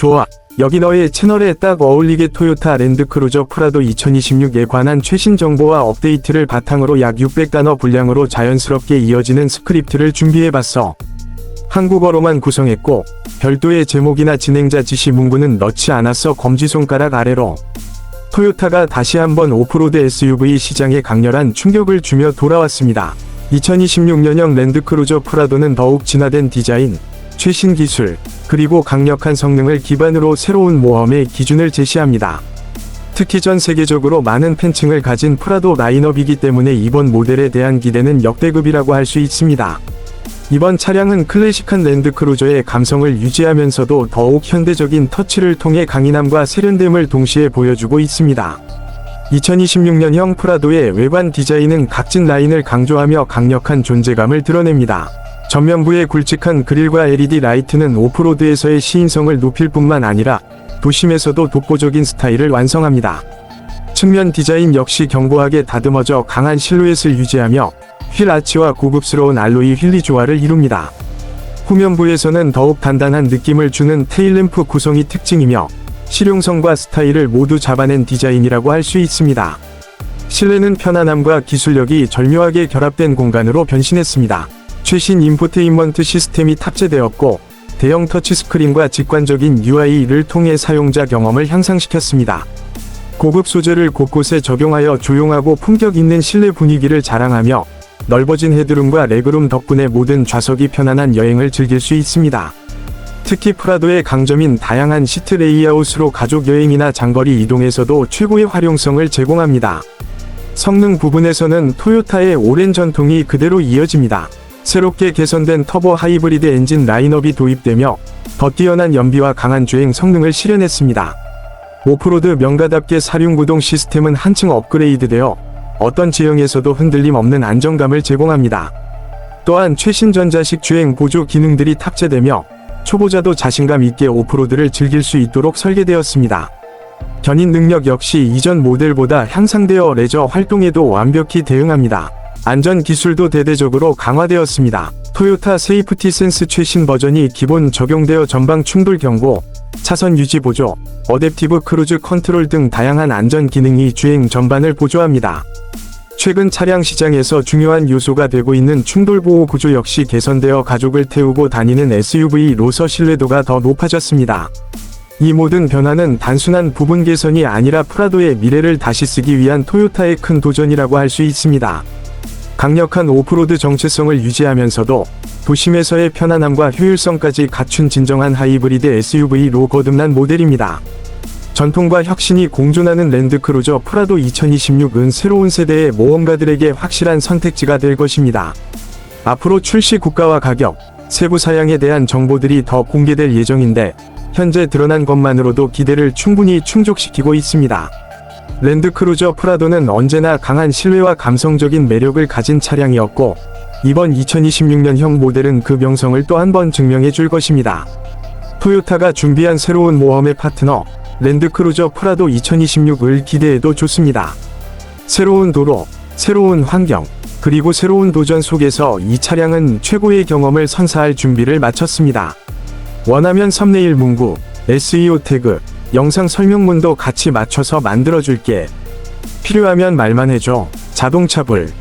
좋아. 여기 너의 채널에 딱 어울리게 토요타 랜드크루저 프라도 2026에 관한 최신 정보와 업데이트를 바탕으로 약 600단어 분량으로 자연스럽게 이어지는 스크립트를 준비해봤어. 한국어로만 구성했고 별도의 제목이나 진행자 지시 문구는 넣지 않았어 검지손가락 아래로. 토요타가 다시 한번 오프로드 SUV 시장에 강렬한 충격을 주며 돌아왔습니다. 2026년형 랜드크루저 프라도는 더욱 진화된 디자인, 최신 기술, 그리고 강력한 성능을 기반으로 새로운 모험의 기준을 제시합니다. 특히 전 세계적으로 많은 팬층을 가진 프라도 라인업이기 때문에 이번 모델에 대한 기대는 역대급이라고 할 수 있습니다. 이번 차량은 클래식한 랜드크루저의 감성을 유지하면서도 더욱 현대적인 터치를 통해 강인함과 세련됨을 동시에 보여주고 있습니다. 2026년형 프라도의 외관 디자인은 각진 라인을 강조하며 강력한 존재감을 드러냅니다. 전면부의 굵직한 그릴과 LED 라이트는 오프로드에서의 시인성을 높일 뿐만 아니라 도심에서도 독보적인 스타일을 완성합니다. 측면 디자인 역시 견고하게 다듬어져 강한 실루엣을 유지하며 휠 아치와 고급스러운 알로이 휠리 조화를 이룹니다. 후면부에서는 더욱 단단한 느낌을 주는 테일램프 구성이 특징이며 실용성과 스타일을 모두 잡아낸 디자인이라고 할 수 있습니다. 실내는 편안함과 기술력이 절묘하게 결합된 공간으로 변신했습니다. 최신 인포테인먼트 시스템이 탑재되었고 대형 터치스크린과 직관적인 UI를 통해 사용자 경험을 향상시켰습니다. 고급 소재를 곳곳에 적용하여 조용하고 품격 있는 실내 분위기를 자랑하며 넓어진 헤드룸과 레그룸 덕분에 모든 좌석이 편안한 여행을 즐길 수 있습니다. 특히 프라도의 강점인 다양한 시트 레이아웃으로 가족 여행이나 장거리 이동에서도 최고의 활용성을 제공합니다. 성능 부분에서는 토요타의 오랜 전통이 그대로 이어집니다. 새롭게 개선된 터보 하이브리드 엔진 라인업이 도입되며 더 뛰어난 연비와 강한 주행 성능을 실현했습니다. 오프로드 명가답게 사륜구동 시스템은 한층 업그레이드되어 어떤 지형에서도 흔들림 없는 안정감을 제공합니다. 또한 최신 전자식 주행 보조 기능들이 탑재되며 초보자도 자신감 있게 오프로드를 즐길 수 있도록 설계되었습니다. 견인 능력 역시 이전 모델보다 향상되어 레저 활동에도 완벽히 대응합니다. 안전 기술도 대대적으로 강화되었습니다. 토요타 세이프티 센스 최신 버전이 기본 적용되어 전방 충돌 경고, 차선 유지 보조, 어댑티브 크루즈 컨트롤 등 다양한 안전 기능이 주행 전반을 보조합니다. 최근 차량 시장에서 중요한 요소가 되고 있는 충돌 보호 구조 역시 개선되어 가족을 태우고 다니는 SUV로서 신뢰도가 더 높아졌습니다. 이 모든 변화는 단순한 부분 개선이 아니라 프라도의 미래를 다시 쓰기 위한 토요타의 큰 도전이라고 할 수 있습니다. 강력한 오프로드 정체성을 유지하면서도 도심에서의 편안함과 효율성까지 갖춘 진정한 하이브리드 SUV로 거듭난 모델입니다. 전통과 혁신이 공존하는 랜드크루저 프라도 2026은 새로운 세대의 모험가들에게 확실한 선택지가 될 것입니다. 앞으로 출시 국가와 가격, 세부 사양에 대한 정보들이 더 공개될 예정인데 현재 드러난 것만으로도 기대를 충분히 충족시키고 있습니다. 랜드크루저 프라도는 언제나 강한 신뢰와 감성적인 매력을 가진 차량이었고 이번 2026년형 모델은 그 명성을 또 한 번 증명해 줄 것입니다. 토요타가 준비한 새로운 모험의 파트너 랜드크루저 프라도 2026을 기대해도 좋습니다. 새로운 도로, 새로운 환경, 그리고 새로운 도전 속에서 이 차량은 최고의 경험을 선사할 준비를 마쳤습니다. 원하면 썸네일 문구, SEO 태그, 영상 설명문도 같이 맞춰서 만들어줄게. 필요하면 말만 해줘. 자동차 불.